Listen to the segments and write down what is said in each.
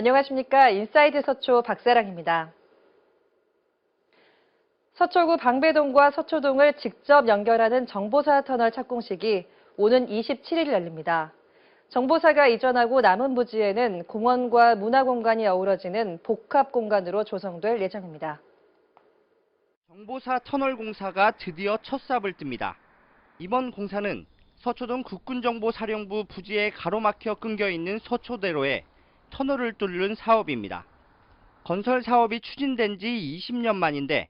안녕하십니까. 인사이드 서초 박사랑입니다. 서초구 방배동과 서초동을 직접 연결하는 정보사 터널 착공식이 오는 27일 열립니다. 정보사가 이전하고 남은 부지에는 공원과 문화공간이 어우러지는 복합 공간으로 조성될 예정입니다. 정보사 터널 공사가 드디어 첫 삽을 뜹니다. 이번 공사는 서초동 국군정보사령부 부지에 가로막혀 끊겨 있는 서초대로에 터널을 뚫는 사업입니다. 건설 사업이 추진된 지 20년 만인데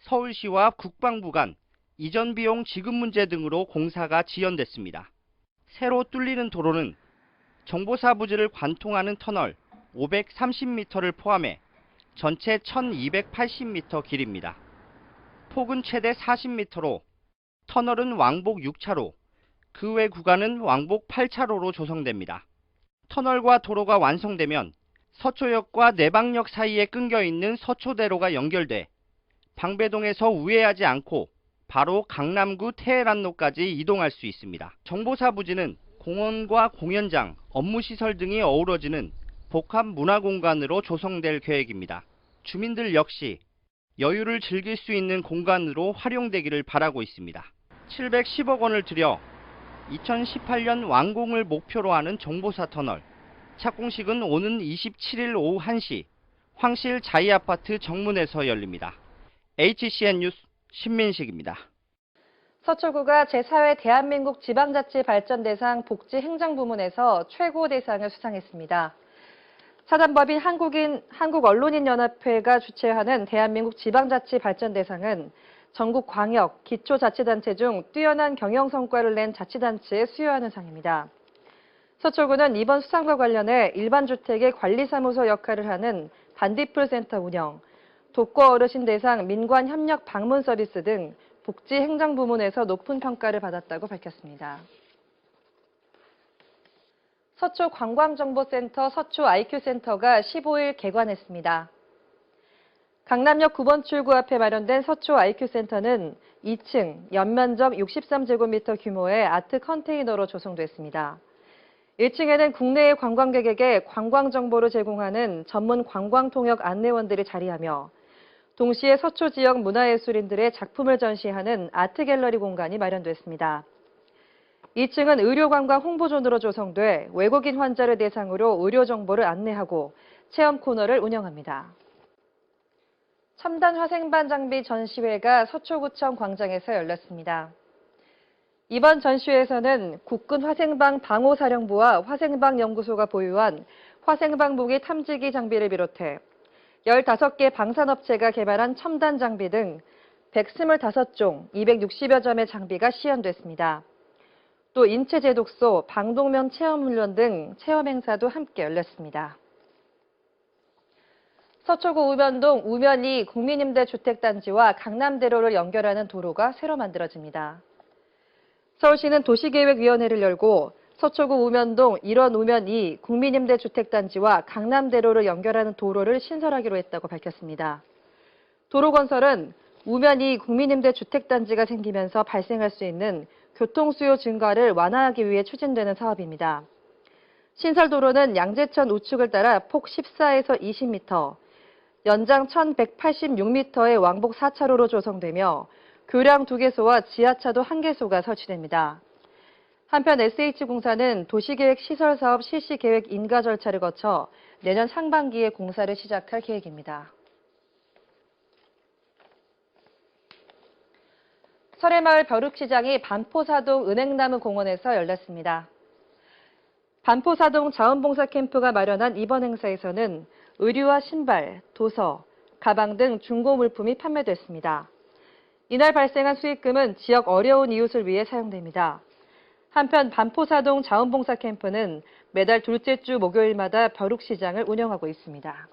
서울시와 국방부 간 이전 비용 지급 문제 등으로 공사가 지연됐습니다. 새로 뚫리는 도로는 정보사 부지를 관통하는 터널 530m를 포함해 전체 1280m 길입니다. 폭은 최대 40m로 터널은 왕복 6차로, 그 외 구간은 왕복 8차로로 조성됩니다. 터널과 도로가 완성되면 서초역과 내방역 사이에 끊겨 있는 서초대로가 연결돼 방배동에서 우회하지 않고 바로 강남구 테헤란로까지 이동할 수 있습니다. 정보사 부지는 공원과 공연장, 업무시설 등이 어우러지는 복합 문화공간으로 조성될 계획입니다. 주민들 역시 여유를 즐길 수 있는 공간으로 활용되기를 바라고 있습니다. 710억 원을 들여 2018년 완공을 목표로 하는 정보사 터널. 착공식은 오는 27일 오후 1시 황실 자이아파트 정문에서 열립니다. HCN 뉴스 신민식입니다. 서초구가 제4회 대한민국 지방자치 발전 대상 복지 행정 부문에서 최고 대상을 수상했습니다. 사단법인 한국인 한국언론인연합회가 주최하는 대한민국 지방자치 발전 대상은 전국 광역, 기초자치단체 중 뛰어난 경영 성과를 낸 자치단체에 수여하는 상입니다. 서초구는 이번 수상과 관련해 일반주택의 관리사무소 역할을 하는 반딧불 센터 운영, 독거 어르신 대상 민관 협력 방문 서비스 등 복지 행정 부문에서 높은 평가를 받았다고 밝혔습니다. 서초 관광정보센터 서초 IQ센터가 15일 개관했습니다. 강남역 9번 출구 앞에 마련된 서초 IQ센터는 2층 연면적 63제곱미터 규모의 아트 컨테이너로 조성됐습니다. 1층에는 국내의 관광객에게 관광 정보를 제공하는 전문 관광통역 안내원들이 자리하며 동시에 서초 지역 문화예술인들의 작품을 전시하는 아트 갤러리 공간이 마련됐습니다. 2층은 의료관광 홍보존으로 조성돼 외국인 환자를 대상으로 의료 정보를 안내하고 체험 코너를 운영합니다. 첨단 화생방 장비 전시회가 서초구청 광장에서 열렸습니다. 이번 전시회에서는 국군 화생방 방호사령부와 화생방 연구소가 보유한 화생방 무기 탐지기 장비를 비롯해 15개 방산업체가 개발한 첨단 장비 등 125종 260여 점의 장비가 시연됐습니다. 또 인체 제독소, 방독면 체험 훈련 등 체험 행사도 함께 열렸습니다. 서초구 우면동 우면이 국민임대 주택단지와 강남대로를 연결하는 도로가 새로 만들어집니다. 서울시는 도시계획위원회를 열고 서초구 우면동 1원 우면 2 국민임대 주택단지와 강남대로를 연결하는 도로를 신설하기로 했다고 밝혔습니다. 도로 건설은 우면 2 국민임대 주택단지가 생기면서 발생할 수 있는 교통수요 증가를 완화하기 위해 추진되는 사업입니다. 신설 도로는 양재천 우측을 따라 폭 14에서 20m, 연장 1186m의 왕복 4차로로 조성되며 교량 2개소와 지하차도 1개소가 설치됩니다. 한편 SH공사는 도시계획 시설사업 실시 계획 인가 절차를 거쳐 내년 상반기에 공사를 시작할 계획입니다. 설해마을 벼룩시장이 반포사동 은행나무 공원에서 열렸습니다. 반포사동 자원봉사 캠프가 마련한 이번 행사에서는 의류와 신발, 도서, 가방 등 중고 물품이 판매됐습니다. 이날 발생한 수익금은 지역 어려운 이웃을 위해 사용됩니다. 한편 반포사동 자원봉사 캠프는 매달 둘째 주 목요일마다 벼룩시장을 운영하고 있습니다.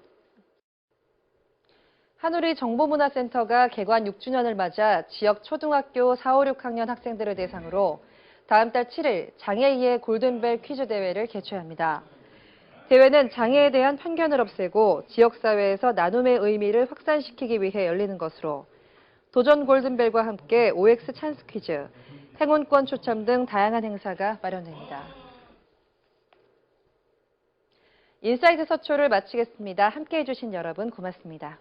한우리 정보문화센터가 개관 6주년을 맞아 지역 초등학교 4, 5, 6학년 학생들을 대상으로 다음 달 7일 장애인의 골든벨 퀴즈 대회를 개최합니다. 대회는 장애에 대한 편견을 없애고 지역사회에서 나눔의 의미를 확산시키기 위해 열리는 것으로 도전 골든벨과 함께 OX 찬스 퀴즈, 행운권 추첨 등 다양한 행사가 마련됩니다. 인사이트 서초를 마치겠습니다. 함께해 주신 여러분 고맙습니다.